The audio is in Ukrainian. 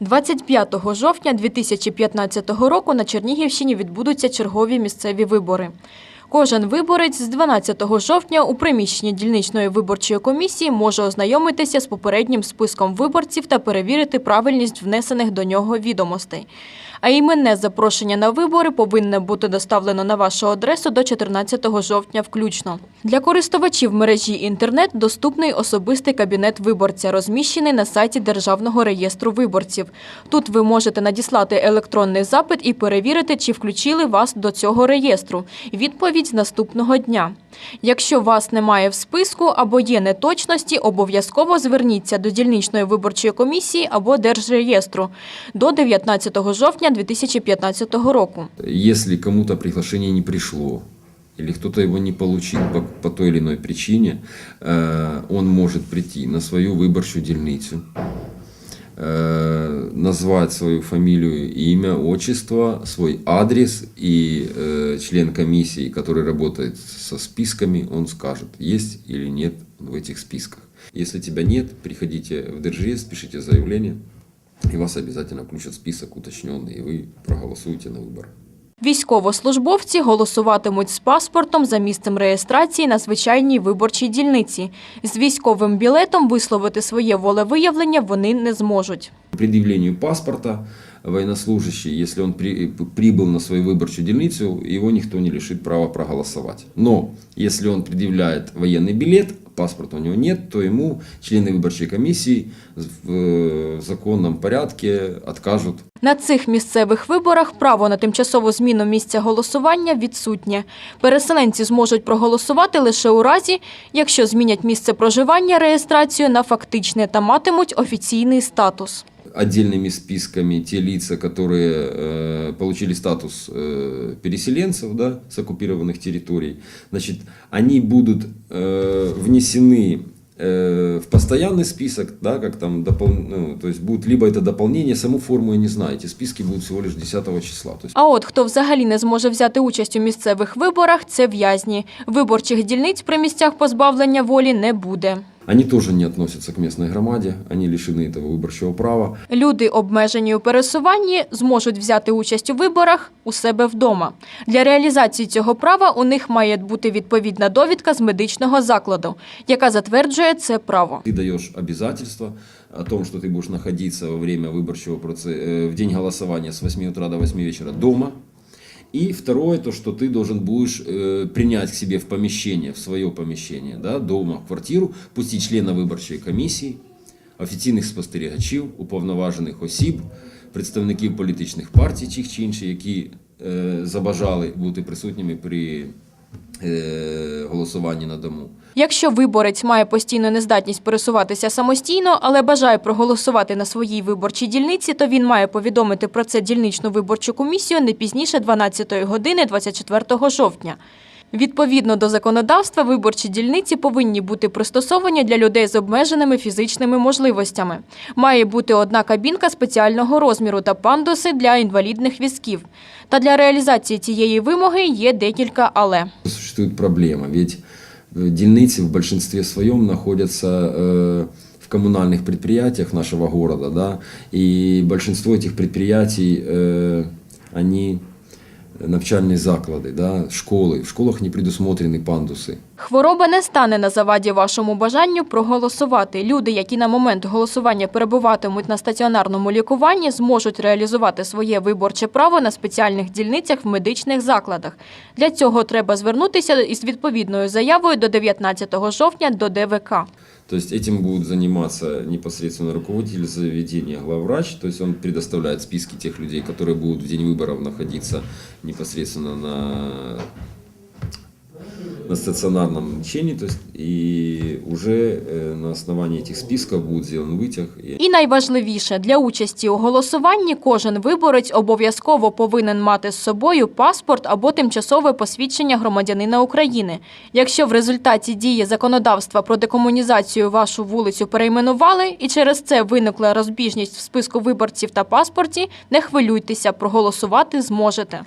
25 жовтня 2015 року на Чернігівщині відбудуться чергові місцеві вибори. Кожен виборець з 12 жовтня у приміщенні дільничної виборчої комісії може ознайомитися з попереднім списком виборців та перевірити правильність внесених до нього відомостей. А іменне запрошення на вибори повинне бути доставлено на вашу адресу до 14 жовтня включно. Для користувачів мережі інтернет доступний особистий кабінет виборця, розміщений на сайті Державного реєстру виборців. Тут ви можете надіслати електронний запит і перевірити, чи включили вас до цього реєстру. Відповідь наступного дня. Якщо вас немає в списку або є неточності, обов'язково зверніться до дільничної виборчої комісії або Держреєстру до 19 жовтня 2015 року. Если кому-то приглашение не пришло, или кто-то его не получил по, по той или иной причине, э, он может прийти на свою выборчую дельницу, э, назвать свою фамилию, имя, отчество, свой адрес, и э, член комиссии, который работает со списками, он скажет, есть или нет в этих списках. Если тебя нет, приходите в ДРЖС, пишите заявление, и вас обязательно включат в список уточненный, и вы проголосуете на выборах. Військовослужбовці голосуватимуть з паспортом за місцем реєстрації на звичайній виборчій дільниці. З військовим білетом висловити своє волевиявлення вони не зможуть. предъявлению паспорта военнослужащий, если он при- прибыл на свою выборчую дельницу, его никто не лишит права проголосовать. Но если он предъявляет военный билет, паспорта у него нет, то ему члены выборчей комиссии в э, законном порядке откажут На цих місцевих виборах право на тимчасову зміну місця голосування відсутнє. Переселенці зможуть проголосувати лише у разі, якщо змінять місце проживання реєстрацію на фактичне та матимуть офіційний статус. отдельными списками те лица, которые э, получили статус э, переселенцев да, с оккупированных территорий, значит, они будут э, внесены э, в постоянный список, да, как там допол... ну, то есть будет либо это дополнение, саму форму я не знаю, эти списки будут всего лишь 10 числа. То есть А от хто взагалі не зможе взяти участь у місцевих виборах, це в'язні. Виборчих дільниць при місцях позбавлення волі не буде. они тоже не относятся к местной громаде, они лишены этого выборчего права. Люди, обмежені у пересуванні, зможуть взяти участь у виборах у себе вдома. Для реалізації цього права у них має бути відповідна довідка з медичного закладу, яка затверджує це право. Ты даешь обязательство о том, что ты будешь находиться во время выборчего процесса, в день голосования с 8 утра до 8 вечера дома. И второе, то, что ты должен будешь э, принять к себе в помещение, в свое помещение, да, дома, в квартиру, пустить члена виборчої комісії, офіційних спостерігачів, уповноважених осіб, представників політичних партій чи інших, які е, забажали бути присутніми при голосуванні на дому. Якщо виборець має постійну нездатність пересуватися самостійно, але бажає проголосувати на своїй виборчій дільниці, то він має повідомити про це дільничну виборчу комісію не пізніше 12 години 24 жовтня. Відповідно до законодавства, виборчі дільниці повинні бути пристосовані для людей з обмеженими фізичними можливостями. Має бути одна кабінка спеціального розміру та пандуси для інвалідних візків. Та для реалізації цієї вимоги є декілька але. Существует проблема, ведь э, дельницы в большинстве своем находятся э, в коммунальных предприятиях нашего города, да, и большинство этих предприятий, э, они навчальные заклады, да, школы. В школах не предусмотрены пандусы. Хвороба не стане на заваді вашому бажанню проголосувати. Люди, які на момент голосування перебуватимуть на стаціонарному лікуванні, зможуть реалізувати своє виборче право на спеціальних дільницях в медичних закладах. Для цього треба звернутися із відповідною заявою до 19 жовтня до ДВК. То есть этим будет заниматься непосредственно руководитель заведения, главврач. То есть он предоставляет списки тех людей, которые будут в день выборов находиться непосредственно на, на стационарном лечении. То есть и уже э, на основании этих списков будет сделан вытяг. И І найважливіше, для участі у голосуванні кожен виборець обов'язково повинен мати з собою паспорт або тимчасове посвідчення громадянина України. Якщо в результаті дії законодавства про декомунізацію вашу вулицю перейменували і через це виникла розбіжність в списку виборців та паспорті, не хвилюйтеся, проголосувати зможете.